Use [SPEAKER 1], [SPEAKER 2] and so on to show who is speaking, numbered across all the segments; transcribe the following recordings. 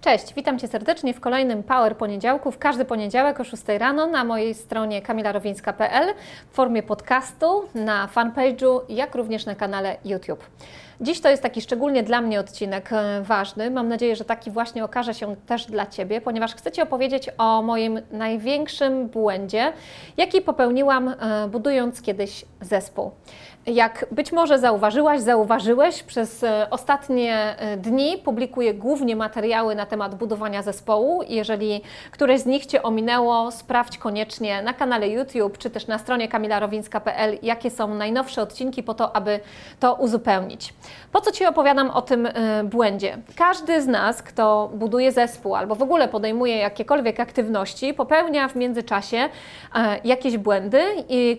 [SPEAKER 1] Cześć, witam Cię serdecznie w kolejnym Power Poniedziałku. W każdy poniedziałek o 6 rano na mojej stronie kamilarowińska.pl w formie podcastu, na fanpage'u, jak również na kanale YouTube. Dziś to jest taki szczególnie dla mnie odcinek e, ważny. Mam nadzieję, że taki właśnie okaże się też dla Ciebie, ponieważ chcę Ci opowiedzieć o moim największym błędzie, jaki popełniłam e, budując kiedyś zespół. Jak być może zauważyłaś, zauważyłeś, przez e, ostatnie e, dni publikuję głównie materiały na temat budowania zespołu. Jeżeli któreś z nich Cię ominęło, sprawdź koniecznie na kanale YouTube czy też na stronie kamilarowińska.pl, jakie są najnowsze odcinki po to, aby to uzupełnić. Po co Ci opowiadam o tym e, błędzie? Każdy z nas, kto buduje zespół albo w ogóle podejmuje jakiekolwiek aktywności, popełnia w międzyczasie jakieś błędy,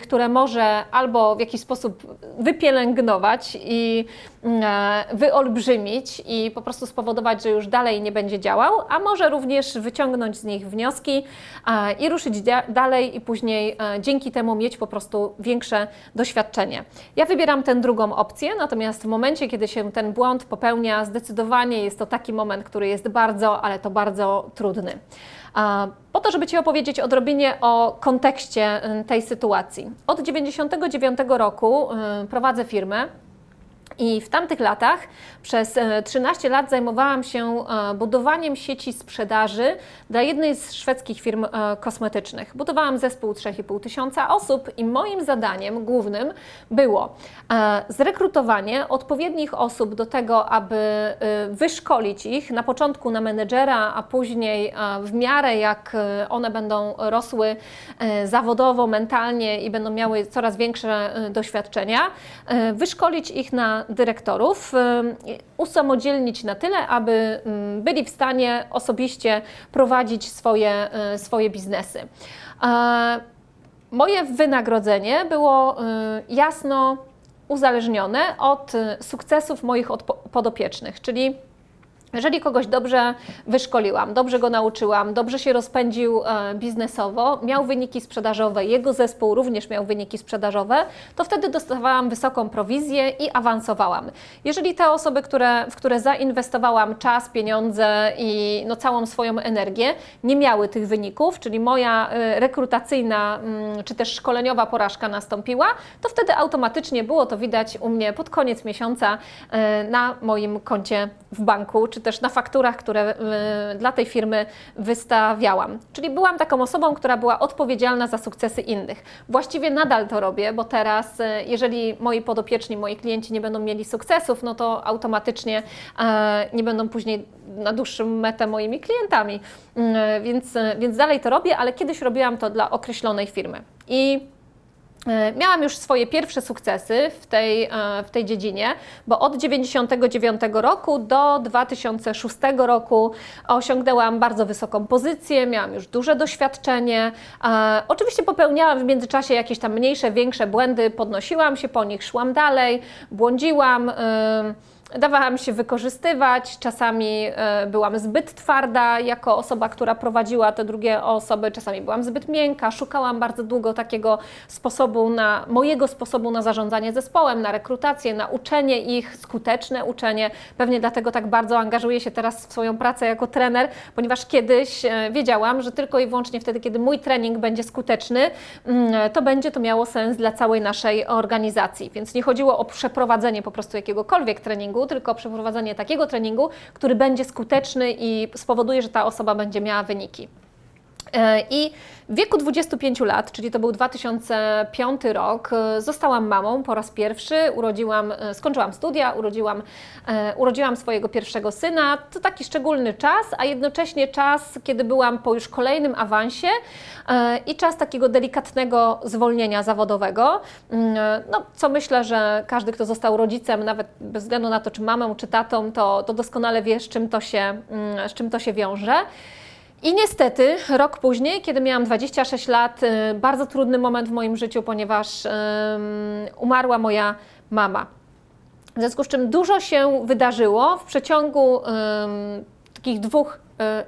[SPEAKER 1] które może albo w jakiś sposób wypielęgnować i e, wyolbrzymić i po prostu spowodować, że już dalej nie będzie działał, a może również wyciągnąć z nich wnioski e, i ruszyć dalej i później e, dzięki temu mieć po prostu większe doświadczenie. Ja wybieram tę drugą opcję, natomiast w momencie, kiedy się ten błąd popełnia, zdecydowanie jest to taki moment, który jest bardzo, ale to bardzo trudny. Po to, żeby Ci opowiedzieć odrobinie o kontekście y, tej sytuacji. Od 99 roku y, prowadzę firmę. I w tamtych latach przez e, 13 lat zajmowałam się e, budowaniem sieci sprzedaży dla jednej z szwedzkich firm e, kosmetycznych. Budowałam zespół 3,5 tysiąca osób i moim zadaniem głównym było e, zrekrutowanie odpowiednich osób do tego, aby e, wyszkolić ich na początku na menedżera, a później e, w miarę jak e, one będą rosły e, zawodowo, mentalnie i będą miały coraz większe e, doświadczenia, e, wyszkolić ich na dyrektorów, usamodzielnić na tyle, aby byli w stanie osobiście prowadzić swoje, e, swoje biznesy. Moje wynagrodzenie było e, jasno uzależnione od e, sukcesów moich podopiecznych, czyli jeżeli kogoś dobrze wyszkoliłam, dobrze go nauczyłam, dobrze się rozpędził e, biznesowo, miał wyniki sprzedażowe, jego zespół również miał wyniki sprzedażowe, to wtedy dostawałam wysoką prowizję i awansowałam. Jeżeli te osoby, które, w które zainwestowałam czas, pieniądze i no, całą swoją energię, nie miały tych wyników, czyli moja e, rekrutacyjna mm, czy też szkoleniowa porażka nastąpiła, to wtedy automatycznie było to widać u mnie pod koniec miesiąca e, na moim koncie w banku, czy też na fakturach, które e, dla tej firmy wystawiałam. Czyli byłam taką osobą, która była odpowiedzialna za sukcesy innych. Właściwie nadal to robię, bo teraz, e, jeżeli moi podopieczni, moi klienci nie będą mieli sukcesów, no to automatycznie e, nie będą później na dłuższą metę moimi klientami. Mm, Więc, e, więc dalej to robię, ale kiedyś robiłam to dla określonej firmy. I Miałam już swoje pierwsze sukcesy w tej, e, w tej dziedzinie, bo od 1999 roku do 2006 roku osiągnęłam bardzo wysoką pozycję, miałam już duże doświadczenie. E, Oczywiście popełniałam w międzyczasie jakieś tam mniejsze, większe błędy, podnosiłam się po nich, szłam dalej, błądziłam. Dawałam się wykorzystywać, czasami e, byłam zbyt twarda jako osoba, która prowadziła te drugie osoby, czasami byłam zbyt miękka, szukałam bardzo długo takiego sposobu na, mojego sposobu na zarządzanie zespołem, na rekrutację, na uczenie ich, skuteczne uczenie. Pewnie dlatego tak bardzo angażuję się teraz w swoją pracę jako trener, ponieważ kiedyś e, wiedziałam, że tylko i wyłącznie wtedy, kiedy mój trening będzie skuteczny, mm, to będzie to miało sens dla całej naszej organizacji. Więc nie chodziło o przeprowadzenie po prostu jakiegokolwiek treningu, tylko o przeprowadzenie takiego treningu, który będzie skuteczny i spowoduje, że ta osoba będzie miała wyniki. E, I w wieku 25 lat, czyli to był 2005 rok, e, zostałam mamą po raz pierwszy, urodziłam, e, skończyłam studia, urodziłam, urodziłam swojego pierwszego syna. To taki szczególny czas, a jednocześnie czas, kiedy byłam po już kolejnym awansie i czas takiego delikatnego zwolnienia zawodowego. Mm, No, co myślę, że każdy, kto został rodzicem, nawet bez względu na to, czy mamą, czy tatą, to, to doskonale wie, z czym to się, mm, z czym to się wiąże. I niestety, rok później, kiedy miałam 26 lat, y, bardzo trudny moment w moim życiu, ponieważ umarła moja mama. W związku z czym dużo się wydarzyło w przeciągu takich dwóch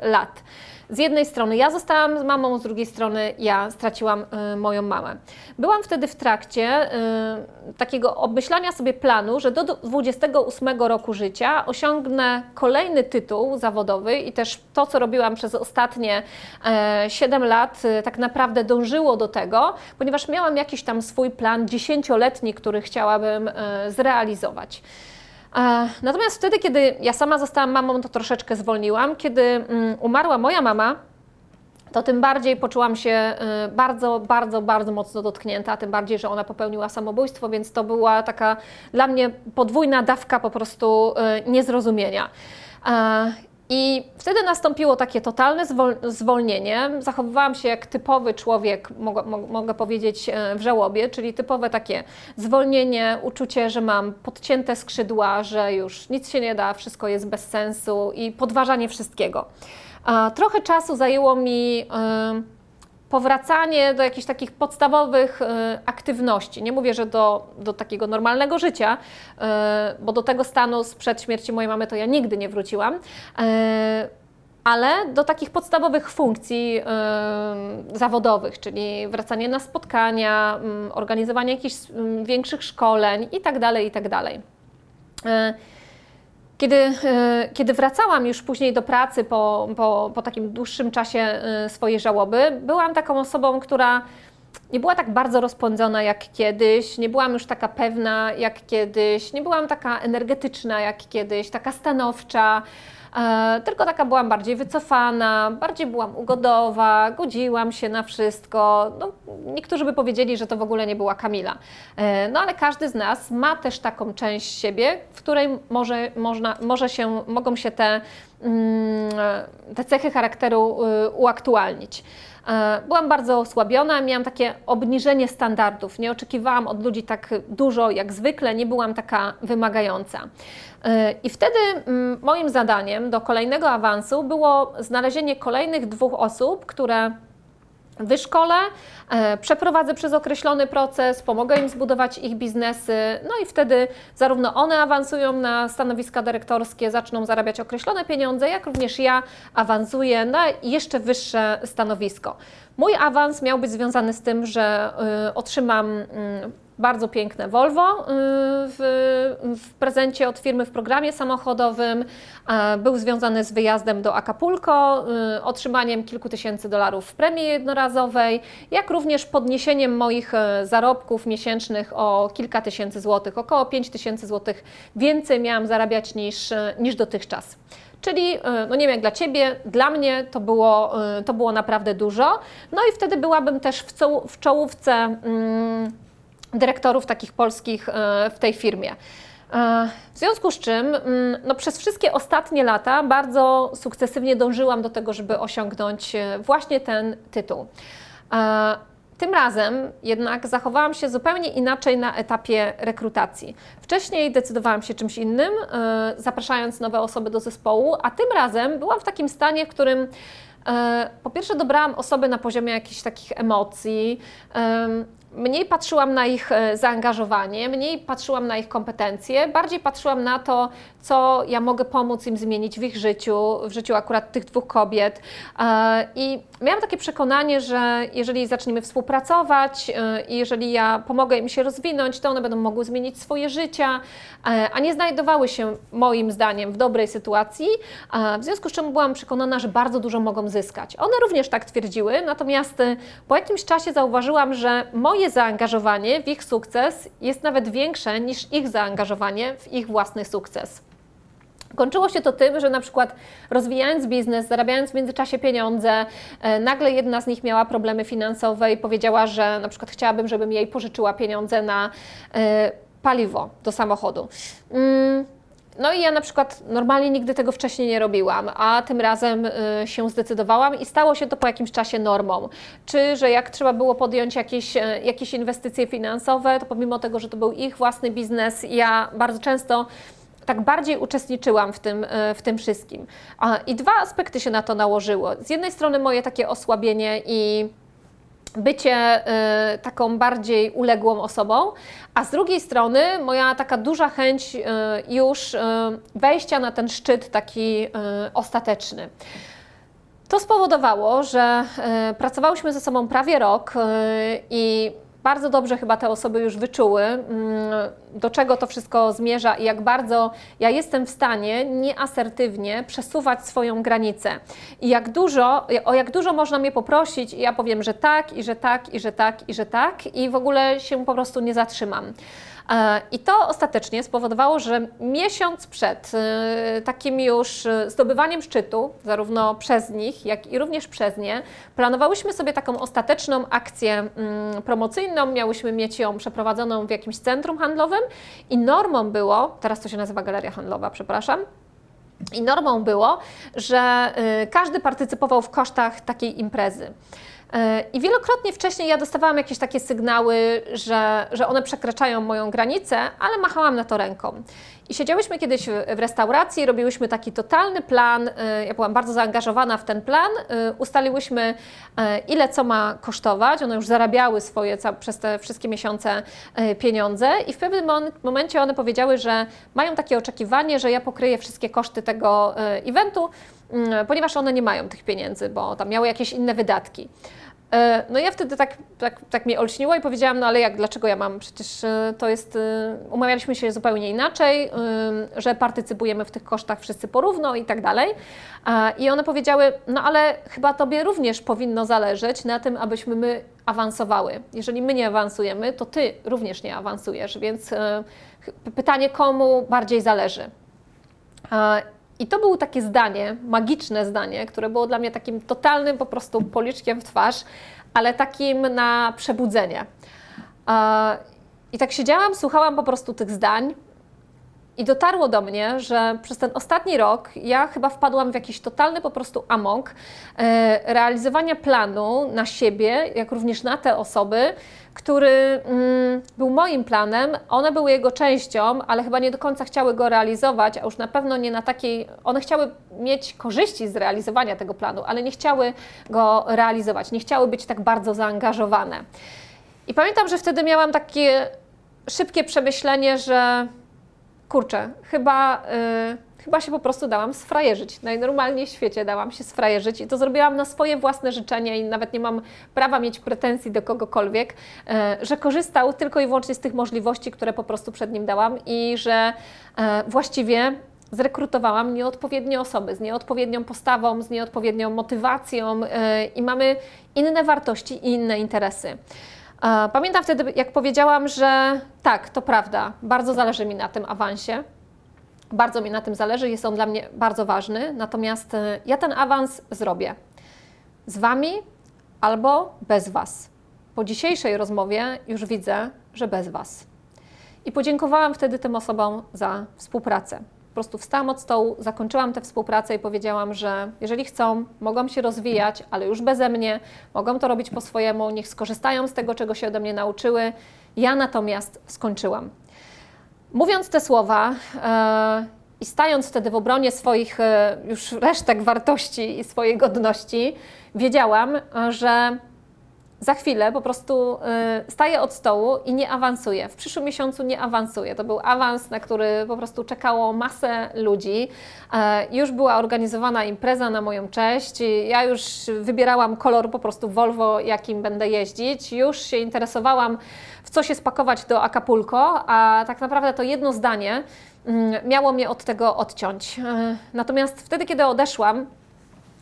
[SPEAKER 1] y, lat. Z jednej strony ja zostałam z mamą, z drugiej strony ja straciłam y, moją mamę. Byłam wtedy w trakcie y, takiego obmyślania sobie planu, że do 28 roku życia osiągnę kolejny tytuł zawodowy i też to, co robiłam przez ostatnie e, 7 lat, y, tak naprawdę dążyło do tego, ponieważ miałam jakiś tam swój plan dziesięcioletni, który chciałabym e, zrealizować. Natomiast wtedy, kiedy ja sama zostałam mamą, to troszeczkę zwolniłam. Kiedy mm, umarła moja mama, to tym bardziej poczułam się y, bardzo, bardzo, bardzo mocno dotknięta, tym bardziej, że ona popełniła samobójstwo, więc to była taka dla mnie podwójna dawka po prostu y, niezrozumienia. I wtedy nastąpiło takie totalne zwol- zwolnienie. Zachowywałam się jak typowy człowiek, mogę, mo- mogę powiedzieć, e, w żałobie, czyli typowe takie zwolnienie, uczucie, że mam podcięte skrzydła, że już nic się nie da, wszystko jest bez sensu i podważanie wszystkiego. Trochę czasu zajęło mi em, powracanie do jakichś takich podstawowych e, aktywności. Nie mówię, że do, do takiego normalnego życia, e, bo do tego stanu sprzed śmierci mojej mamy to ja nigdy nie wróciłam. e, Ale do takich podstawowych funkcji em, zawodowych, czyli wracanie na spotkania, mm, organizowanie jakichś mm, większych szkoleń itd. itd. E, Kiedy, e, kiedy wracałam już później do pracy po, po, po takim dłuższym czasie e, swojej żałoby, byłam taką osobą, która nie była tak bardzo rozpędzona jak kiedyś, nie byłam już taka pewna jak kiedyś, nie byłam taka energetyczna jak kiedyś, taka stanowcza. E, tylko taka byłam bardziej wycofana, bardziej byłam ugodowa, godziłam się na wszystko. No, niektórzy by powiedzieli, że to w ogóle nie była Kamila. E, no ale każdy z nas ma też taką część siebie, w której może, można, może się, mogą się te, mm, te cechy charakteru y, uaktualnić. E, Byłam bardzo osłabiona, miałam takie obniżenie standardów. Nie oczekiwałam od ludzi tak dużo jak zwykle, nie byłam taka wymagająca. E, I wtedy mm, moim zadaniem do kolejnego awansu było znalezienie kolejnych dwóch osób, które wyszkolę, e, przeprowadzę przez określony proces, pomogę im zbudować ich biznesy, no i wtedy zarówno one awansują na stanowiska dyrektorskie, zaczną zarabiać określone pieniądze, jak również ja awansuję na jeszcze wyższe stanowisko. Mój awans miał być związany z tym, że y, otrzymam mm, bardzo piękne Volvo y, w, w prezencie od firmy w programie samochodowym. Był związany z wyjazdem do Acapulco, y, otrzymaniem kilku tysięcy dolarów w premii jednorazowej, jak również podniesieniem moich e, zarobków miesięcznych o kilka tysięcy złotych, około 5 tysięcy złotych więcej miałam zarabiać niż, niż dotychczas. Czyli, no nie wiem jak dla Ciebie, dla mnie to było, to było naprawdę dużo. No i wtedy byłabym też w, coł- w czołówce mm, dyrektorów takich polskich e, w tej firmie. E, W związku z czym mm, no, przez wszystkie ostatnie lata bardzo sukcesywnie dążyłam do tego, żeby osiągnąć e, właśnie ten tytuł. Tym razem jednak zachowałam się zupełnie inaczej na etapie rekrutacji. Wcześniej decydowałam się czymś innym, zapraszając nowe osoby do zespołu, a tym razem byłam w takim stanie, w którym po pierwsze dobrałam osoby na poziomie jakichś takich emocji, em, mniej patrzyłam na ich e, zaangażowanie, mniej patrzyłam na ich kompetencje, bardziej patrzyłam na to, co ja mogę pomóc im zmienić w ich życiu, w życiu akurat tych dwóch kobiet. E, I miałam takie przekonanie, że jeżeli zaczniemy współpracować e, i jeżeli ja pomogę im się rozwinąć, to one będą mogły zmienić swoje życia, a nie znajdowały się moim zdaniem w dobrej sytuacji, w związku z czym byłam przekonana, że bardzo dużo mogą zyskać. One również tak twierdziły, natomiast po jakimś czasie zauważyłam, że moje zaangażowanie w ich sukces jest nawet większe niż ich zaangażowanie w ich własny sukces. Kończyło się to tym, że na przykład rozwijając biznes, zarabiając w międzyczasie pieniądze, e, nagle jedna z nich miała problemy finansowe i powiedziała, że na przykład chciałabym, żebym jej pożyczyła pieniądze na e, paliwo do samochodu. Mm, No i ja na przykład normalnie nigdy tego wcześniej nie robiłam, a tym razem y, się zdecydowałam i stało się to po jakimś czasie normą. Czy, że jak trzeba było podjąć jakieś, e, jakieś inwestycje finansowe, to pomimo tego, że to był ich własny biznes, ja bardzo często tak bardziej uczestniczyłam w tym, e, w tym wszystkim. I dwa aspekty się na to nałożyło. Z jednej strony moje takie osłabienie i bycie y, taką bardziej uległą osobą, a z drugiej strony moja taka duża chęć y, już y, wejścia na ten szczyt taki ostateczny. To spowodowało, że pracowałyśmy ze sobą prawie rok i bardzo dobrze chyba te osoby już wyczuły, mm, do czego to wszystko zmierza i jak bardzo ja jestem w stanie nieasertywnie przesuwać swoją granicę. I jak dużo, o jak dużo można mnie poprosić, i ja powiem, że tak, i że tak, i że tak, i że tak, i w ogóle się po prostu nie zatrzymam. E, I to ostatecznie spowodowało, że miesiąc przed e, takim już e, zdobywaniem szczytu, zarówno przez nich, jak i również przez nie, planowałyśmy sobie taką ostateczną akcję mm, promocyjną. Miałyśmy mieć ją przeprowadzoną w jakimś centrum handlowym i normą było, teraz to się nazywa galeria handlowa, przepraszam, i normą było, że y, każdy partycypował w kosztach takiej imprezy. Y, I wielokrotnie wcześniej ja dostawałam jakieś takie sygnały, że, że one przekraczają moją granicę, ale machałam na to ręką. I siedziałyśmy kiedyś w restauracji, robiłyśmy taki totalny plan. y, Ja byłam bardzo zaangażowana w ten plan. y, Ustaliłyśmy, ile co ma kosztować. One już zarabiały swoje przez te wszystkie miesiące pieniądze, i w pewnym momencie one powiedziały, że mają takie oczekiwanie, że ja pokryję wszystkie koszty tego eventu, ponieważ one nie mają tych pieniędzy, bo tam miały jakieś inne wydatki. E, No ja wtedy tak, tak, tak mnie olśniło i powiedziałam, no ale jak, dlaczego ja mam? Przecież e, to jest, e, umawialiśmy się zupełnie inaczej, że partycypujemy w tych kosztach wszyscy porówno i tak dalej. I one powiedziały, no ale chyba Tobie również powinno zależeć na tym, abyśmy my awansowały. Jeżeli my nie awansujemy, to Ty również nie awansujesz, więc pytanie, komu bardziej zależy? I to było takie zdanie, magiczne zdanie, które było dla mnie takim totalnym po prostu policzkiem w twarz, ale takim na przebudzenie. I tak siedziałam, słuchałam po prostu tych zdań i dotarło do mnie, że przez ten ostatni rok ja chyba wpadłam w jakiś totalny po prostu amok e, realizowania planu na siebie, jak również na te osoby, który mm, był moim planem. One były jego częścią, ale chyba nie do końca chciały go realizować, a już na pewno nie na takiej. One chciały mieć korzyści z realizowania tego planu, ale nie chciały go realizować, nie chciały być tak bardzo zaangażowane. I pamiętam, że wtedy miałam takie szybkie przemyślenie, że kurczę, chyba, y, chyba się po prostu dałam sfrajerzyć. Najnormalniej w świecie dałam się sfrajerzyć i to zrobiłam na swoje własne życzenie i nawet nie mam prawa mieć pretensji do kogokolwiek, y, że korzystał tylko i wyłącznie z tych możliwości, które po prostu przed nim dałam i że y, właściwie zrekrutowałam nieodpowiednie osoby z nieodpowiednią postawą, z nieodpowiednią motywacją y, i mamy inne wartości i inne interesy. Pamiętam wtedy, jak powiedziałam, że tak, to prawda, bardzo zależy mi na tym awansie. Bardzo mi na tym zależy, jest on dla mnie bardzo ważny, natomiast e, ja ten awans zrobię z Wami albo bez Was. Po dzisiejszej rozmowie już widzę, że bez Was. I podziękowałam wtedy tym osobom za współpracę. Po prostu wstałam od stołu, zakończyłam tę współpracę i powiedziałam, że jeżeli chcą, mogą się rozwijać, ale już beze mnie, mogą to robić po swojemu, niech skorzystają z tego, czego się ode mnie nauczyły. Ja natomiast skończyłam. Mówiąc te słowa e, i stając wtedy w obronie swoich e, już resztek wartości i swojej godności, wiedziałam, e, że za chwilę po prostu y, staję od stołu i nie awansuję. W przyszłym miesiącu nie awansuję. To był awans, na który po prostu czekało masę ludzi. E, już była organizowana impreza na moją cześć. Ja już wybierałam kolor po prostu Volvo, jakim będę jeździć. Już się interesowałam, w co się spakować do Acapulco, a tak naprawdę to jedno zdanie mm, miało mnie od tego odciąć. E, Natomiast wtedy, kiedy odeszłam,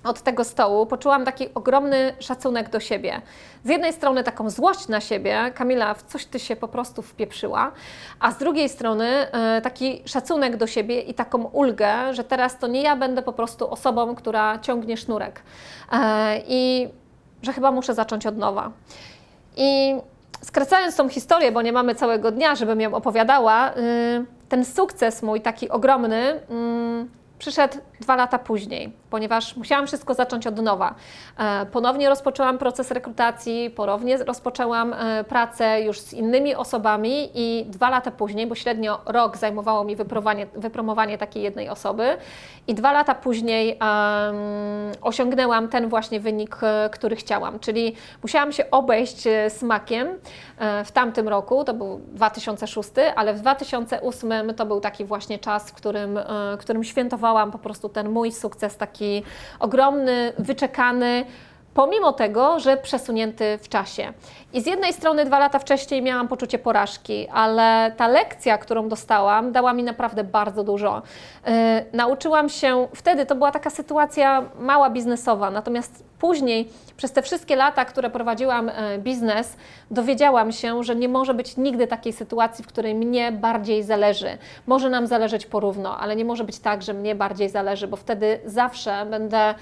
[SPEAKER 1] od tego stołu poczułam taki ogromny szacunek do siebie. Z jednej strony taką złość na siebie, Kamila, w coś ty się po prostu wpieprzyła, a z drugiej strony e, taki szacunek do siebie i taką ulgę, że teraz to nie ja będę po prostu osobą, która ciągnie sznurek E, i że chyba muszę zacząć od nowa. I skracając tą historię, bo nie mamy całego dnia, żebym ją opowiadała, y, ten sukces mój taki ogromny mm, przyszedł dwa lata później, ponieważ musiałam wszystko zacząć od nowa. E, Ponownie rozpoczęłam proces rekrutacji, ponownie rozpoczęłam e, pracę już z innymi osobami i dwa lata później, bo średnio rok zajmowało mi wypromowanie, takiej jednej osoby i dwa lata później em, osiągnęłam ten właśnie wynik, e, który chciałam, czyli musiałam się obejść smakiem w tamtym roku, to był 2006, ale w 2008 to był taki właśnie czas, w którym, w którym świętowałam po prostu ten mój sukces, taki ogromny, wyczekany, pomimo tego, że przesunięty w czasie. I z jednej strony dwa lata wcześniej miałam poczucie porażki, ale ta lekcja, którą dostałam, dała mi naprawdę bardzo dużo. Yy, nauczyłam się, wtedy to była taka sytuacja mała biznesowa, natomiast później, przez te wszystkie lata, które prowadziłam e, biznes, dowiedziałam się, że nie może być nigdy takiej sytuacji, w której mnie bardziej zależy. Może nam zależeć porówno, ale nie może być tak, że mnie bardziej zależy, bo wtedy zawsze będę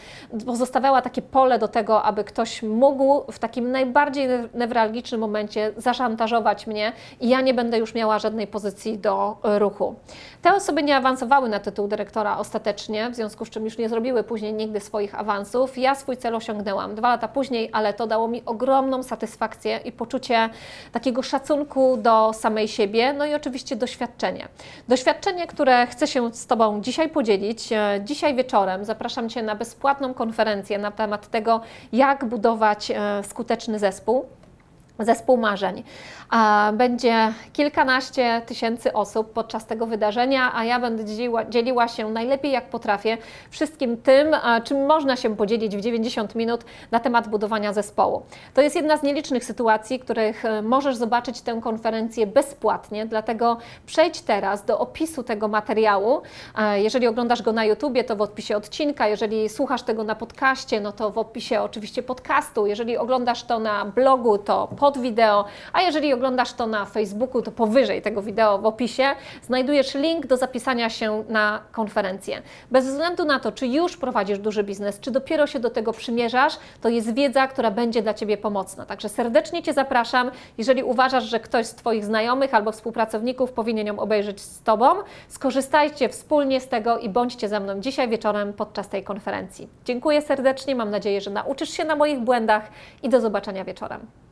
[SPEAKER 1] pozostawiała takie pole do tego, aby ktoś mógł w takim najbardziej newralgicznym momencie zaszantażować mnie i ja nie będę już miała żadnej pozycji do ruchu. Te osoby nie awansowały na tytuł dyrektora ostatecznie, w związku z czym już nie zrobiły później nigdy swoich awansów. Ja swój cel osiągnęłam dwa lata później, ale to dało mi ogromną satysfakcję i poczucie takiego szacunku do samej siebie, no i oczywiście doświadczenie. Doświadczenie, które chcę się z Tobą dzisiaj podzielić. E, Dzisiaj wieczorem zapraszam Cię na bezpłatną konferencję na temat tego, jak budować e, skuteczny zespół. Zespół marzeń. Będzie kilkanaście tysięcy osób podczas tego wydarzenia, a ja będę dzieliła, dzieliła się najlepiej jak potrafię wszystkim tym, czym można się podzielić w 90 minut na temat budowania zespołu. To jest jedna z nielicznych sytuacji, których e, możesz zobaczyć tę konferencję bezpłatnie, dlatego przejdź teraz do opisu tego materiału. A Jeżeli oglądasz go na YouTubie, to w opisie odcinka, jeżeli słuchasz tego na podcaście, no to w opisie oczywiście podcastu, jeżeli oglądasz to na blogu, to pod wideo, a jeżeli oglądasz to na Facebooku, to powyżej tego wideo w opisie znajdujesz link do zapisania się na konferencję. Bez względu na to, czy już prowadzisz duży biznes, czy dopiero się do tego przymierzasz, to jest wiedza, która będzie dla Ciebie pomocna. Także serdecznie Cię zapraszam. Jeżeli uważasz, że ktoś z Twoich znajomych albo współpracowników powinien ją obejrzeć z Tobą, skorzystajcie wspólnie z tego i bądźcie ze mną dzisiaj wieczorem podczas tej konferencji. Dziękuję serdecznie, mam nadzieję, że nauczysz się na moich błędach i do zobaczenia wieczorem.